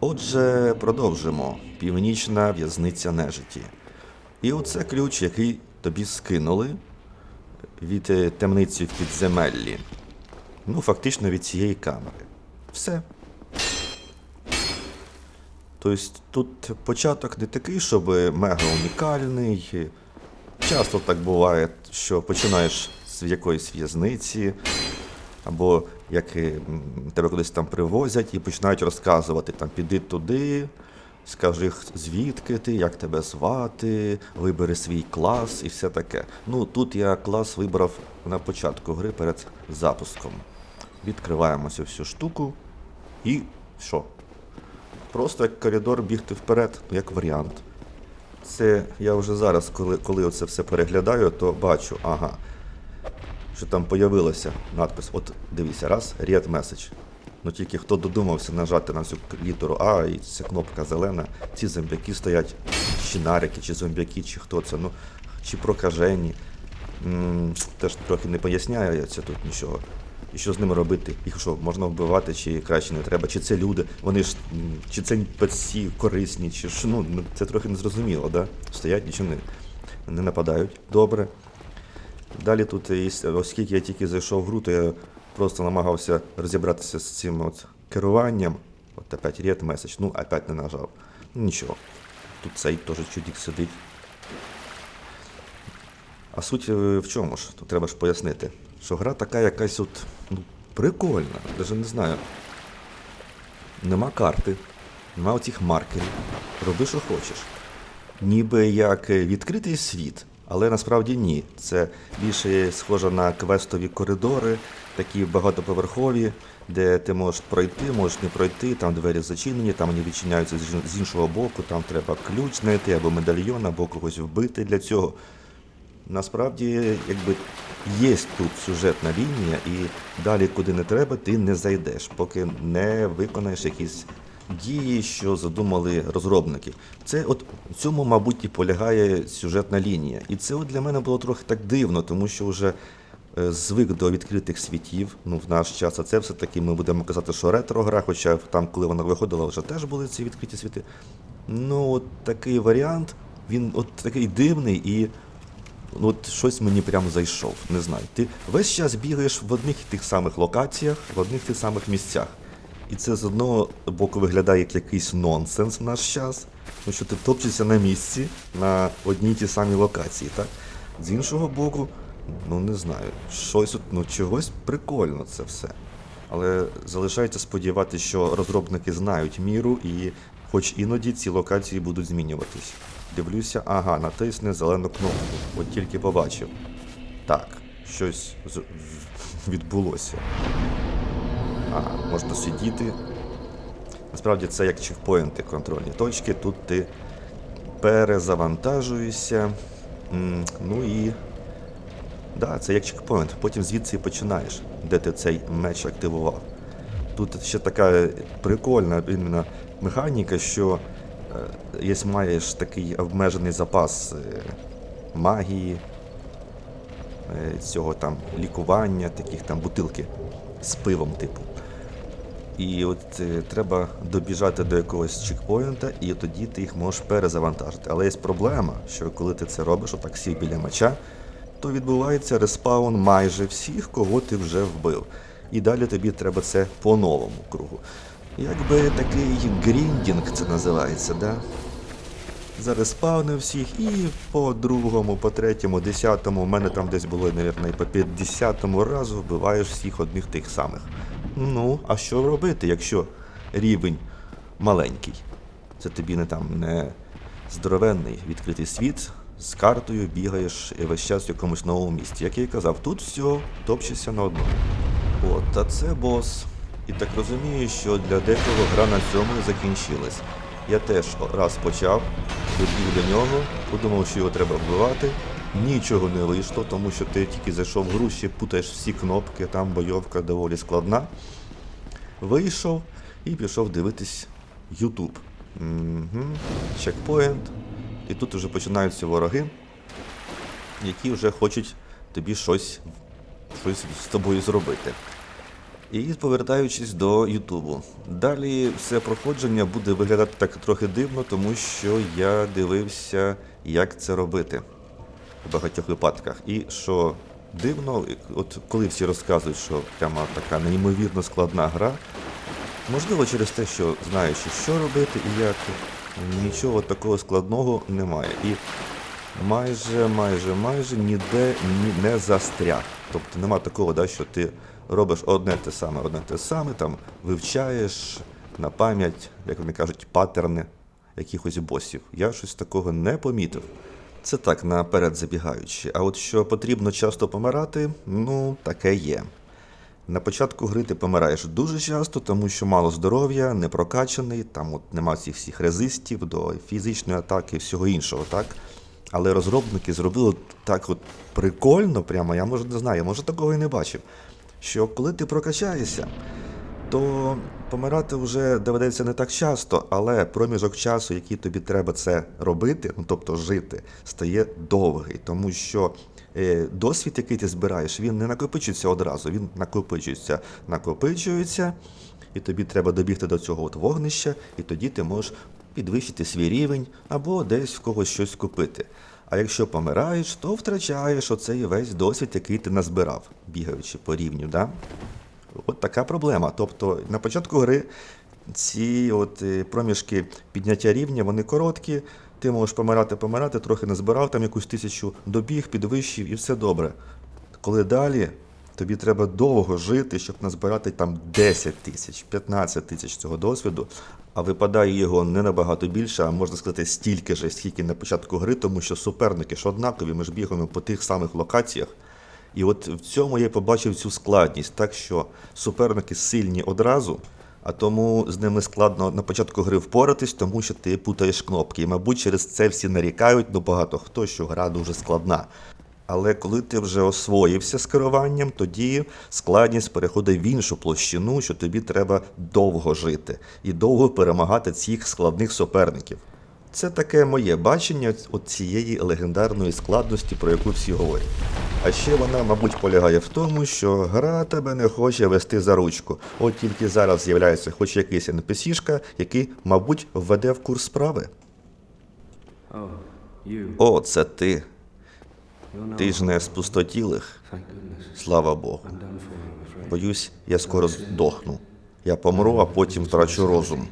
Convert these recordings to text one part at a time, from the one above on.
Отже, продовжимо. Північна в'язниця нежиті. І оце ключ, який тобі скинули від е, темниці в підземеллі. Ну, фактично від цієї камери. Все. Тобто тут початок не такий, щоб мега унікальний. Часто так буває, що починаєш з якоїсь в'язниці, або як е, тебе кудись там привозять і починають розказувати, там піди туди, скажи, звідки ти, як тебе звати, вибери свій клас і все таке. Ну тут я клас вибрав на початку гри перед запуском. Відкриваємо цю всю штуку і що? Просто як коридор бігти вперед, як варіант. Це я вже зараз, коли, коли оце все переглядаю, то бачу, ага, що там появилося надпис. От дивіться, раз, Read Message. Ну тільки хто додумався нажати на цю літеру А, і ця кнопка зелена, ці зомбяки стоять, чи нарики, чи зомбяки, чи хто це, ну, чи прокажені. М, Теж трохи не поясняє це тут нічого. І що з ними робити? Їх що, можна вбивати, чи краще не треба? Чи це люди? Вони ж чи це пеці корисні, чи що? Ну, ну, це трохи незрозуміло, да? Стоять, нічого не, не нападають. Добре. Далі тут, оскільки я тільки зайшов в гру, то я просто намагався розібратися з цим от керуванням. От опять read message, ну опять не нажав. Ну, Нічого. Тут цей теж чудік сидить. А суть е, в чому ж? Тут треба ж пояснити, що гра така якась от ну, прикольна, навіть не знаю. Нема карти, нема оцих маркерів. Роби, що хочеш. Ніби як е, відкритий світ, але насправді ні. Це більше схоже на квестові коридори, такі багатоповерхові, де ти можеш пройти, можеш не пройти, там двері зачинені, там вони відчиняються з- іншого боку, там треба ключ знайти або медальйон, або когось вбити для цього. Насправді, якби є тут сюжетна лінія, і далі, куди не треба, ти не зайдеш, поки не виконаєш якісь дії, що задумали розробники. Це от в цьому, мабуть, і полягає сюжетна лінія. І це от для мене було трохи так дивно, тому що вже е, звик до відкритих світів. Ну, в наш час, а це все-таки ми будемо казати, що ретро-гра, хоча там, коли вона виходила, вже теж були ці відкриті світи. Ну, от такий варіант, він от такий дивний і. Ну, От щось мені прям зайшов, не знаю. Ти весь час бігаєш в одних і тих самих локаціях, в одних і тих самих місцях. І це з одного боку виглядає як якийсь нонсенс в наш час, тому що ти топчешся на місці на одній ті самі локації, так? З іншого боку, ну не знаю, щось ну чогось прикольно це все. Але залишається сподіватися, що розробники знають міру і хоч іноді ці локації будуть змінюватись. Дивлюся, ага, натисне зелену кнопку. От тільки побачив. Так, щось відбулося. Ага, можна сидіти. Насправді це як чекпоінти, контрольні точки. Тут ти перезавантажуєшся. Ну і. Да, це як чекпоінт. Потім звідси і починаєш, де ти цей меч активував. Тут ще така прикольна іменно механіка, що е, маєш такий обмежений запас е, магії, е, цього там лікування, таких там бутилки з пивом, типу. І от е, треба добіжати до якогось чекпоінта, і тоді ти їх можеш перезавантажити. Але є проблема, що коли ти це робиш, отак сів біля меча, то відбувається респаун майже всіх, кого ти вже вбив. І далі тобі треба це по новому кругу. Якби такий гріндінг це називається, да? Зареспавнив всіх і по другому, по третьому, десятому, у мене там десь було, мабуть, по 50 разу вбиваєш всіх одних тих самих. Ну, а що робити, якщо рівень маленький? Це тобі не там не здоровенний відкритий світ, з картою бігаєш і весь час в якомусь новому місці. Як я і казав, тут все топчешся на одному. От, а це бос. І так розумію, що для декого гра на цьому і закінчилась. Я теж раз почав, добіг до нього, подумав, що його треба вбивати. Нічого не вийшло, тому що ти тільки зайшов в гру, ще путаєш всі кнопки, там бойовка доволі складна. Вийшов і пішов дивитись YouTube. Угу. Чекпоінт. І тут вже починаються вороги, які вже хочуть тобі щось, щось з тобою зробити. І повертаючись до Ютубу. Далі все проходження буде виглядати так трохи дивно, тому що я дивився, як це робити в багатьох випадках. І що дивно, от коли всі розказують, що прямо така неймовірно складна гра, можливо, через те, що знаючи, що робити і як, нічого такого складного немає. І майже, майже, майже ніде ні, не застряг. Тобто нема такого, да, що ти робиш одне те саме, одне те саме, там вивчаєш на пам'ять, як вони кажуть, паттерни якихось босів. Я щось такого не помітив. Це так наперед забігаючи. А от що потрібно часто помирати, ну, таке є. На початку гри ти помираєш дуже часто, тому що мало здоров'я, не прокачаний, там от нема цих всіх резистів до фізичної атаки і всього іншого, так? Але розробники зробили так от прикольно, прямо, я може не знаю, може такого і не бачив. Що коли ти прокачаєшся, то помирати вже доведеться не так часто, але проміжок часу, який тобі треба це робити, ну тобто жити, стає довгий, тому що е, досвід, який ти збираєш, він не накопичується одразу, він накопичується, накопичується, і тобі треба добігти до цього от вогнища, і тоді ти можеш підвищити свій рівень або десь в когось щось купити. А якщо помираєш, то втрачаєш оцей весь досвід, який ти назбирав, бігаючи по рівню. Да? От така проблема. Тобто на початку гри ці от е, проміжки підняття рівня, вони короткі. Ти можеш помирати, помирати, трохи назбирав там якусь тисячу добіг, підвищив і все добре. Коли далі тобі треба довго жити, щоб назбирати там 10 тисяч, 15 тисяч цього досвіду, а випадає його не набагато більше, а можна сказати, стільки ж, скільки на початку гри, тому що суперники ж однакові, ми ж бігаємо по тих самих локаціях. І от в цьому я побачив цю складність, так що суперники сильні одразу, а тому з ними складно на початку гри впоратись, тому що ти путаєш кнопки. І, мабуть, через це всі нарікають, ну багато хто, що гра дуже складна. Але коли ти вже освоївся з керуванням, тоді складність переходить в іншу площину, що тобі треба довго жити і довго перемагати цих складних суперників. Це таке моє бачення от цієї легендарної складності, про яку всі говорять. А ще вона, мабуть, полягає в тому, що гра тебе не хоче вести за ручку. От тільки зараз з'являється хоч якийсь NPC-шка, який, мабуть, введе в курс справи. Oh. О, це ти. Ти ж не з пустотілих, слава Богу. Боюсь, я скоро здохну. Я помру, а потім втрачу розум.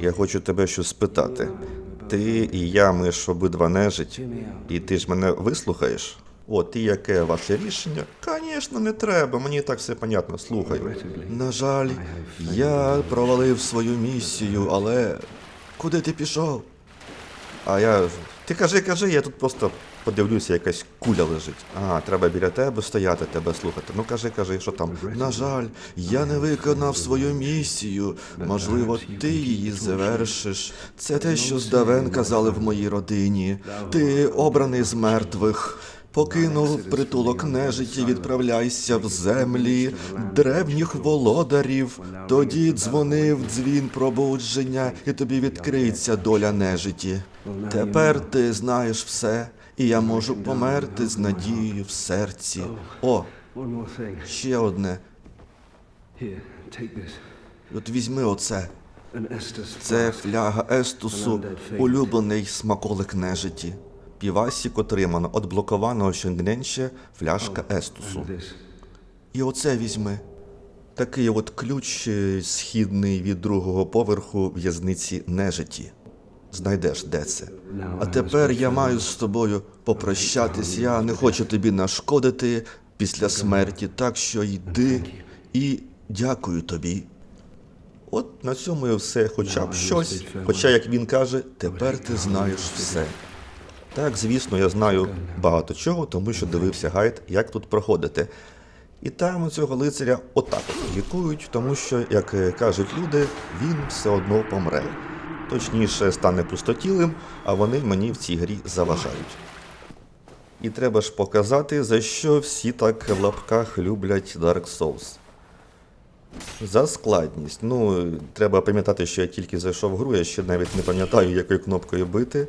Я хочу тебе щось спитати. Ти і я, ми ж обидва нежить, і ти ж мене вислухаєш? О, ти яке ваше рішення? Звісно, не треба, мені так все понятно, слухаю. На жаль, я провалив свою місію, але куди ти пішов? А я. Ти кажи, кажи, я тут просто подивлюся, якась куля лежить. А, треба біля тебе стояти, тебе слухати. Ну кажи, кажи, що там. На жаль, я не виконав свою місію. Можливо, ти її завершиш. Це те, що здавен казали в моїй родині. Ти обраний з мертвих. Покинув притулок нежиті, відправляйся в землі древніх володарів. Тоді дзвонив дзвін пробудження, і тобі відкриється доля нежиті. Тепер ти знаєш все, і я можу померти з надією в серці. О, ще одне. От візьми оце. Це фляга Естусу, улюблений смаколик нежиті. Півасі отримано отблокованого Шенгненще фляжка Естусу. І оце візьми. Такий от ключ е, східний від другого поверху в'язниці нежиті. Знайдеш, де це. А тепер я маю з тобою попрощатись. Я не хочу тобі нашкодити після смерті, так що йди і дякую тобі. От на цьому і все, хоча б щось. Хоча, як він каже, тепер ти знаєш все. Так, звісно, я знаю багато чого, тому що дивився гайд, як тут проходити. І там цього лицаря отак лікують, тому що, як е, кажуть люди, він все одно помре. Точніше, стане пустотілим, а вони мені в цій грі заважають. І треба ж показати, за що всі так в лапках люблять Dark Souls. За складність. Ну, треба пам'ятати, що я тільки зайшов в гру, я ще навіть не пам'ятаю, якою кнопкою бити.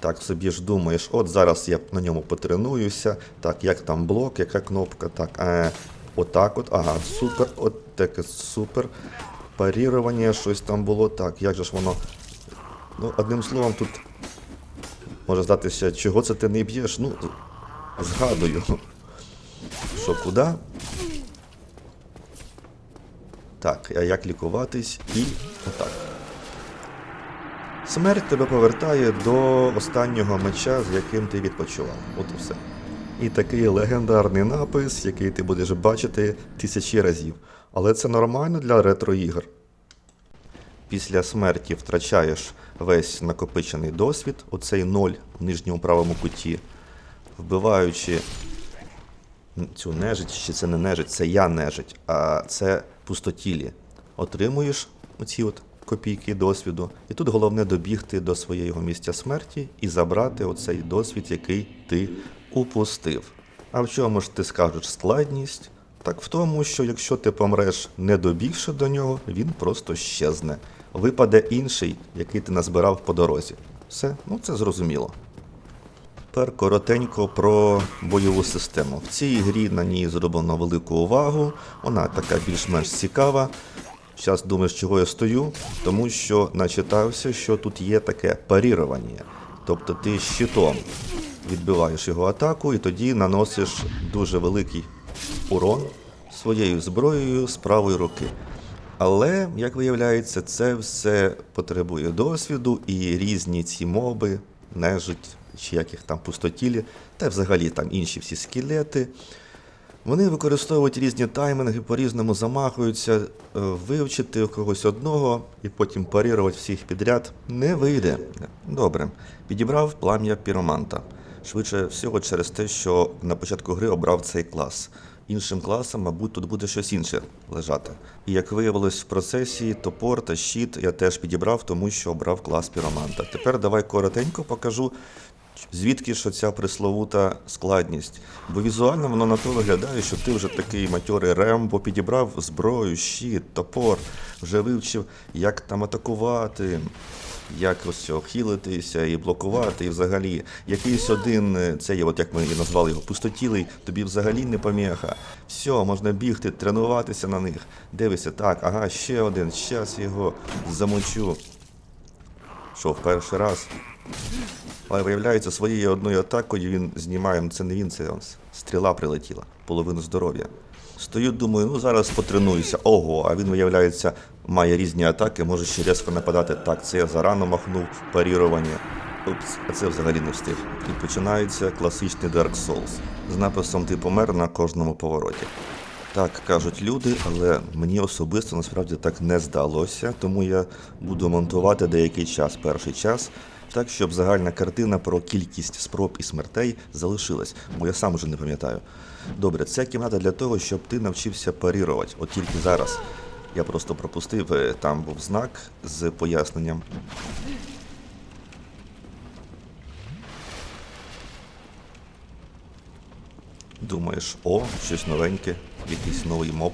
Так собі ж думаєш, от зараз я на ньому потренуюся. Так, як там блок, яка кнопка, так. Е, Отак от, ага, супер, от таке супер. Парірування, щось там було. Так, як же ж воно. Ну, одним словом, тут може здатися, чого це ти не б'єш. Ну, згадую. Що куди? Так, а як лікуватись і отак. Смерть тебе повертає до останнього меча, з яким ти відпочивав. От і все. І такий легендарний напис, який ти будеш бачити тисячі разів. Але це нормально для ретро-ігр. Після смерті втрачаєш весь накопичений досвід, оцей ноль в нижньому правому куті, вбиваючи цю нежить, чи це не нежить, це я нежить, а це пустотілі. Отримуєш оці от копійки досвіду, і тут головне добігти до своєго місця смерті і забрати оцей досвід, який ти упустив. А в чому ж ти скажеш складність? Так в тому, що якщо ти помреш не добігши до нього, він просто щезне. Випаде інший, який ти назбирав по дорозі. Все, ну це зрозуміло. Тепер коротенько про бойову систему. В цій грі на ній зроблено велику увагу, вона така більш-менш цікава. Зараз думаєш, чого я стою, тому що начитався, що тут є таке парірування. Тобто ти щитом відбиваєш його атаку і тоді наносиш дуже великий урон своєю зброєю з правої руки. Але, як виявляється, це все потребує досвіду і різні ці моби, нежить, чи як їх там пустотілі, та взагалі там інші всі скелети. Вони використовують різні таймінги, по-різному замахуються, е, вивчити когось одного і потім парірувати всіх підряд не вийде. Добре, підібрав плам'я піроманта. Швидше всього через те, що на початку гри обрав цей клас. Іншим класом, мабуть, тут буде щось інше лежати. І як виявилось в процесі, топор та щит я теж підібрав, тому що обрав клас піроманта. Тепер давай коротенько покажу, звідки ж оця пресловута складність. Бо візуально воно на то виглядає, що ти вже такий матьорий рембо, підібрав зброю, щит, топор, вже вивчив, як там атакувати, як ось і блокувати, і взагалі якийсь один, е, це є, от як ми і назвали його, пустотілий, тобі взагалі не поміха. Все, можна бігти, тренуватися на них. Дивися, так, ага, ще один, щас його замочу. Що, в перший раз? Але виявляється, своєю одною атакою він знімає, це не він, це стріла прилетіла, половину здоров'я. Стою, думаю, ну зараз потренуюся. Ого, а він, виявляється, має різні атаки, може ще різко нападати. Так, це я зарано махнув парірування. Упс, а це взагалі не встиг. І починається класичний Dark Souls з написом Ти помер на кожному повороті. Так кажуть люди, але мені особисто насправді так не здалося, тому я буду монтувати деякий час, перший час, так щоб загальна картина про кількість спроб і смертей залишилась, бо я сам уже не пам'ятаю. Добре, ця кімната для того, щоб ти навчився парірувати. От тільки зараз я просто пропустив, е, там був знак з поясненням. Думаєш, о, щось новеньке, якийсь новий моб.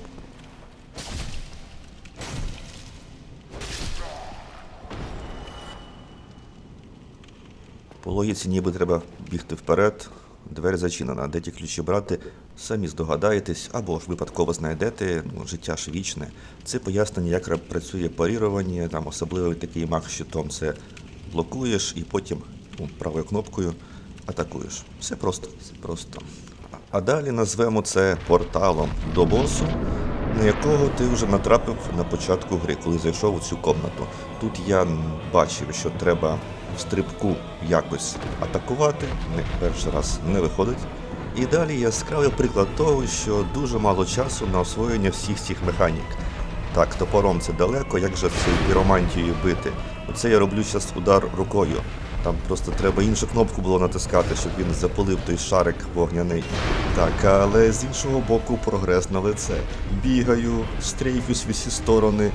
По логіці ніби треба бігти вперед, двері зачинена. Де ті ключі брати, самі здогадаєтесь або ж випадково знайдете, ну, життя ж вічне. Це пояснення, як працює парірування, там особливий такий мах щитом це блокуєш і потім ну, правою кнопкою атакуєш. Все просто, все просто. А далі назвемо це порталом до босу, на якого ти вже натрапив на початку гри, коли зайшов у цю комнату. Тут я бачив, що треба в стрибку якось атакувати, не перший раз не виходить. І далі яскравий приклад того, що дуже мало часу на освоєння всіх цих механік. Так, топором це далеко, як же цю піромантію бити? Оце я роблю зараз удар рукою. Там просто треба іншу кнопку було натискати, щоб він запалив той шарик вогняний. Так, але з іншого боку прогрес на лице. Бігаю, стрейфюсь в усі сторони,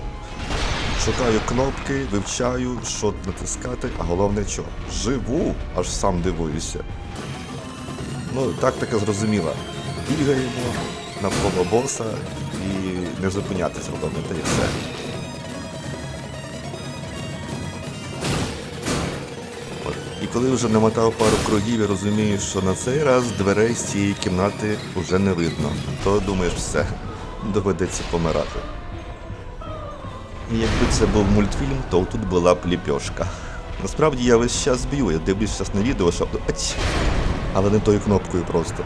шукаю кнопки, вивчаю, що натискати, а головне що? Живу, аж сам дивуюся. Ну, тактика зрозуміла. Бігаємо навколо боса і не зупинятися, головне, та і все. І коли вже намотав пару кругів і розумієш, що на цей раз дверей з цієї кімнати вже не видно, то думаєш, все, доведеться помирати. Якби це був мультфільм, то тут була б ліпьошка. Насправді я весь час б'ю, я дивлюсь зараз на відео, щоб. Але не тою кнопкою просто.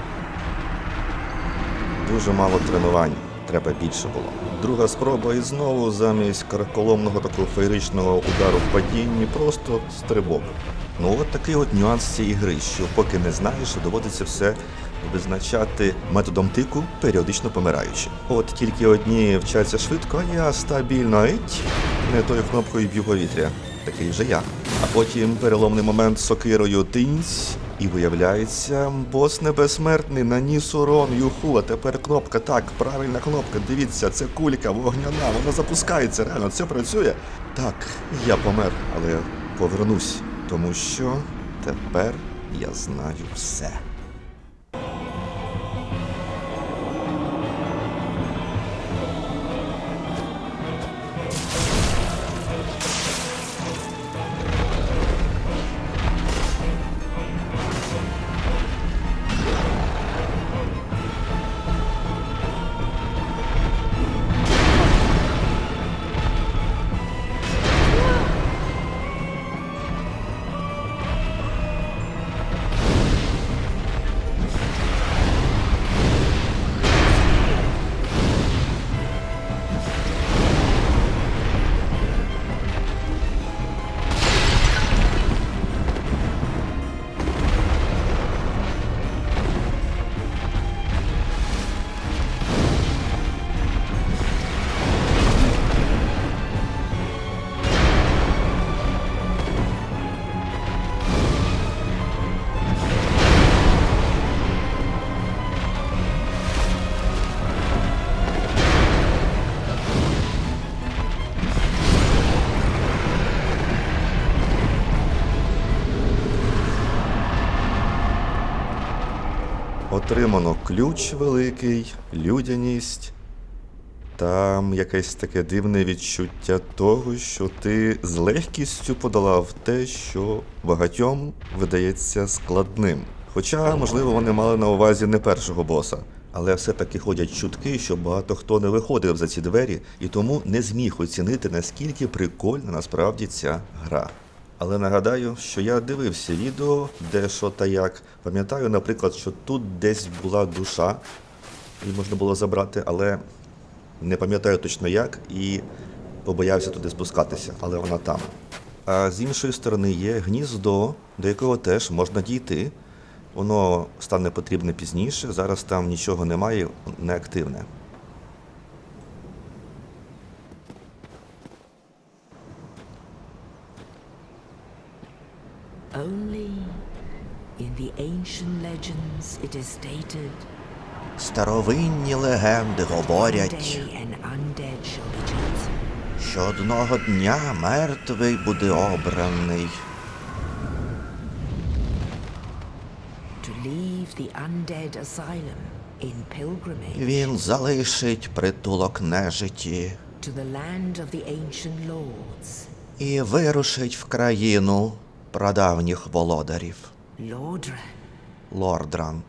Дуже мало тренувань, треба більше було. Друга спроба і знову замість караколомного такого феєричного удару в падінні, просто стрибок. Ну от такий от нюанс цієї гри, що поки не знаєш, доводиться все визначати методом тику, періодично помираючи. От тільки одні вчаться швидко, а я стабільно ить, не тою кнопкою б'ю повітря. Такий же я. А потім переломний момент сокирою тинць, і виявляється, бос небезсмертний наніс урон юху, а тепер кнопка. Так, правильна кнопка. Дивіться, це кулька вогняна, вона запускається, реально, це працює. Так, я помер, але повернусь, тому що тепер я знаю все. Отримано ключ великий, людяність. Там якесь таке дивне відчуття того, що ти з легкістю подолав те, що багатьом видається складним. Хоча, можливо, вони мали на увазі не першого боса. Але все-таки ходять чутки, що багато хто не виходив за ці двері і тому не зміг оцінити, наскільки прикольна насправді ця гра. Але нагадаю, що я дивився відео, де що та як. Пам'ятаю, наприклад, що тут десь була душа, її можна було забрати, але не пам'ятаю точно як і побоявся туди спускатися, але вона там. А з іншої сторони є гніздо, до якого теж можна дійти. Воно стане потрібне пізніше. Зараз там нічого немає, неактивне. Only in the ancient legends it is stated Старовинні легенди говорять, що одного дня мертвий буде обраний. Він залишить притулок нежиті і вирушить в країну прадавніх володарів. Lordran, Лордран.